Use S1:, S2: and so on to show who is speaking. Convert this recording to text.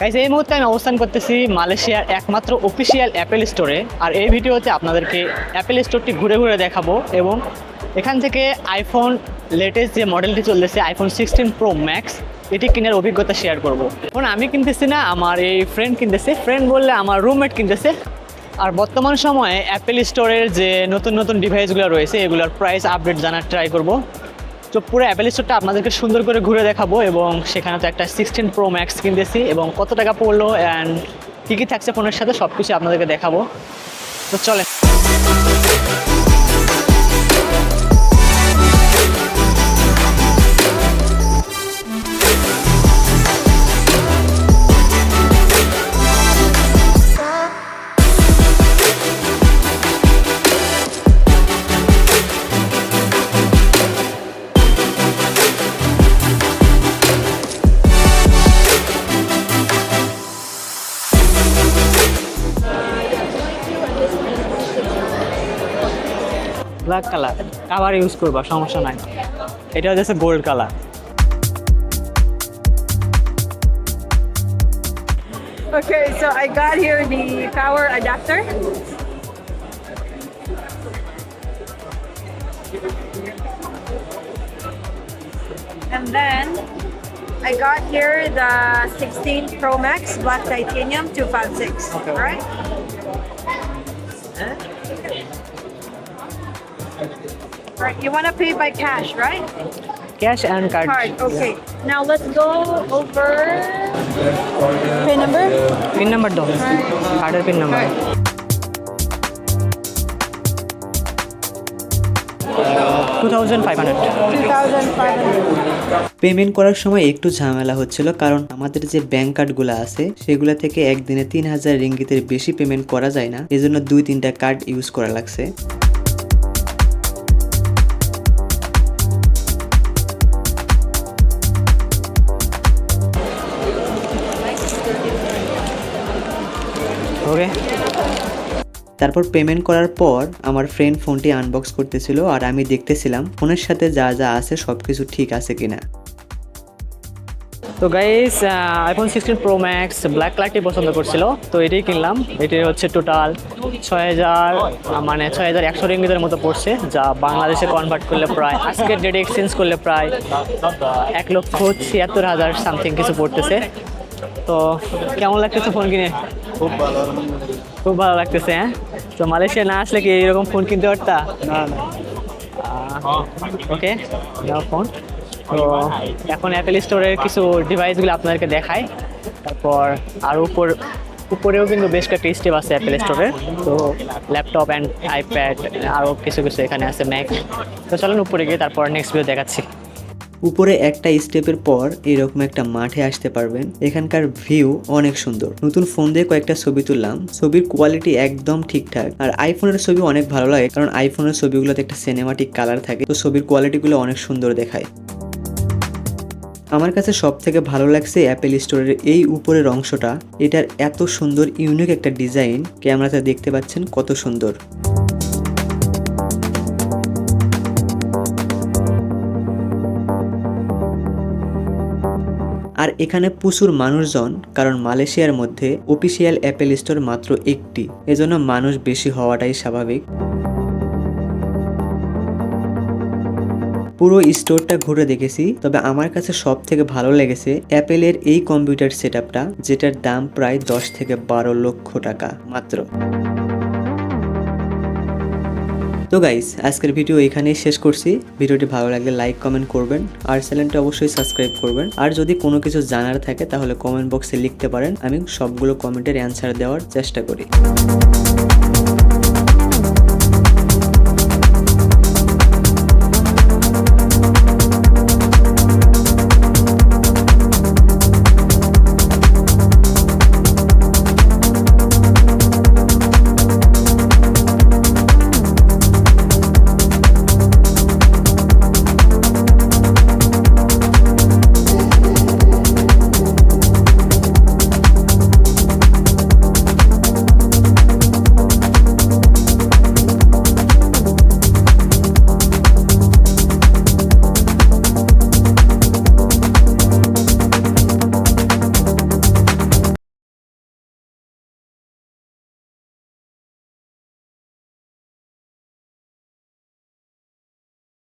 S1: Guys এই মুহূর্তে আমি অবস্থান করতেছি মালয়েশিয়ার একমাত্র অফিসিয়াল অ্যাপেল স্টোরে আর এই ভিডিওতে আপনাদেরকে অ্যাপেল স্টোরটি ঘুরে ঘুরে দেখাবো এবং এখান থেকে আইফোন লেটেস্ট যে মডেলটি চলতেছে আইফোন সিক্সটিন প্রো ম্যাক্স এটি কেনার অভিজ্ঞতা শেয়ার করব। এখন আমি কিনতেছি না, আমার এই ফ্রেন্ড কিনতেছে। ফ্রেন্ড বললে আমার রুমমেট কিনতেছে। আর বর্তমান সময়ে অ্যাপেল স্টোরের যে নতুন নতুন ডিভাইসগুলো রয়েছে, এগুলোর প্রাইস আপডেট জানার ট্রাই করব। তো পুরো অ্যাপেল স্টোরটা আপনাদেরকে সুন্দর করে ঘুরে দেখাবো এবং সেখানে তো একটা সিক্সটিন প্রো ম্যাক্স কিনতেছি এবং কত টাকা পড়ল অ্যান্ড কী কী থাকছে ফোনের সাথে সব কিছু আপনাদেরকে দেখাবো। তো চলে ব্ল্যাক কালার কাভার ইউজ করবা সমস্যা নাই এটা হচ্ছে gold colour
S2: Okay, so I got here the power adapter. And then I got here the 16 Pro Max Black Titanium 256.
S1: Okay.
S2: All right. Right, you want to pay by cash, right?
S1: Cash and card
S2: Card. Okay. Now let's go over pin number.
S1: কার্ডের pin number two thousand five hundred
S2: 2,500.
S3: Payment করার সময় একটু ঝামেলা হচ্ছিল কারণ আমাদের যে bank কার্ডগুলো আছে সেগুলো থেকে একদিনে তিন হাজার রিঙ্গিতের বেশি পেমেন্ট করা যায় না এজন্য দুই তিনটা কার্ড ইউজ করা লাগছে
S1: ওকে।
S3: তারপর পেমেন্ট করার পর আমার ফ্রেন্ড ফোনটি আনবক্স করতেছিল আর আমি দেখতেছিলাম ফোনের সাথে যা যা আছে সব কিছু ঠিক আছে কিনা।
S1: তো guys iPhone sixteen pro max black কালারটি পছন্দ করছিল। তো এটাই কিনলাম। এটি হচ্ছে টোটাল ছয় হাজার মানে ছয় হাজার একশো রিঙ্গিতের মতো পড়ছে যা বাংলাদেশে কনভার্ট করলে প্রায় আজকের ডেটে এক্সচেঞ্জ করলে প্রায় এক লক্ষ ছিয়াত্তর হাজার সামথিং কিছু পড়তেছে। তো কেমন লাগতেছে ফোন কিনে? খুব ভালো খুব ভালো লাগতেছে হ্যাঁ? তো মালয়েশিয়া না আসলে কি এরকম ফোন কিনতে পারতা? না না। ওকে নাও ফোন তো এখন অ্যাপেল স্টোরের কিছু ডিভাইসগুলো আপনাদেরকে দেখাই। তারপর আর উপর উপরেও কিন্তু বেশ কয়েকটা স্টেপ আছে অ্যাপেল স্টোরে তো ল্যাপটপ অ্যান্ড আইপ্যাড আরও কিছু কিছু এখানে আছে ম্যাক তো চলুন উপরে গিয়ে তারপর নেক্সট ভিডিও দেখাচ্ছি।
S3: উপরে একটা স্টেপের পর এরকম একটা মাঠে আসতে পারবেন। এখানকার ভিউ অনেক সুন্দর। নতুন ফোন দিয়ে কয়েকটা ছবি তুললাম। ছবির কোয়ালিটি একদম ঠিকঠাক। আর আইফোনের ছবি অনেক ভালো লাগে, কারণ আইফোনের ছবিগুলোতে একটা সিনেমাটিক কালার থাকে, তো ছবির কোয়ালিটিগুলো অনেক সুন্দর দেখায়। আমার কাছে সব থেকে ভালো লাগছে অ্যাপেল স্টোরের এই উপরের অংশটা। এটার এত সুন্দর ইউনিক একটা ডিজাইন ক্যামেরাতে দেখতে পাচ্ছেন কত সুন্দর। আর এখানে প্রচুর মানুষজন, কারণ মালয়েশিয়ার মধ্যে অফিসিয়াল অ্যাপেল স্টোর মাত্র একটি। এজন্য মানুষ বেশি হওয়াটাই স্বাভাবিক। পুরো স্টোরটা ঘুরে দেখেছি, তবে আমার কাছে সব থেকে ভালো লেগেছে অ্যাপেলের এই কম্পিউটার সেট যেটার দাম প্রায় দশ থেকে বারো লক্ষ টাকা মাত্র। তো গাইস আজকের ভিডিও এখানেই শেষ করছি। ভিডিওটি ভালো লাগলে লাইক কমেন্ট করবেন। আর চ্যানেলটা অবশ্যই সাবস্ক্রাইব করবেন। আর যদি কোনো কিছু জানার থাকে, তাহলে কমেন্ট বক্সে লিখতে পারেন। আমি সবগুলো কমেন্টের অ্যান্সার দেওয়ার চেষ্টা করি।